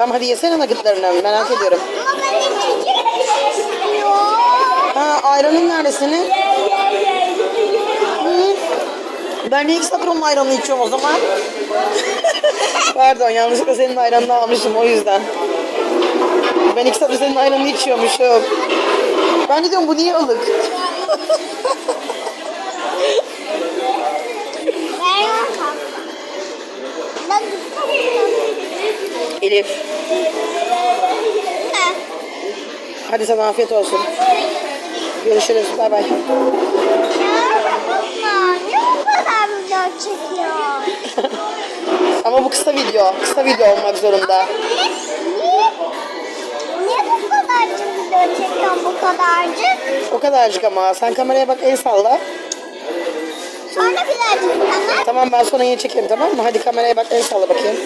Tamam hadi yesene nuggetlarını merak ediyorum. Ha ayranın nerede senin? Hı? Ben de ilk satırımın ayranını içiyorum o zaman. Pardon yanlışlıkla senin ayranını almışım o yüzden. Ben ilk satır senin ayranını içiyormuşum. Ben de diyorum bu niye ılık? Yok. Elif Ha. hadi sana afiyet olsun. Görüşürüz bay bay. Ama bu kısa video. Kısa video olmak zorunda. Niye bu kadarcık? O kadarcık ama. Sen kameraya bak el salla. Sonra birazcık sana. Tamam ben sonra yine çekerim tamam mı? Hadi kameraya bak el salla bakayım.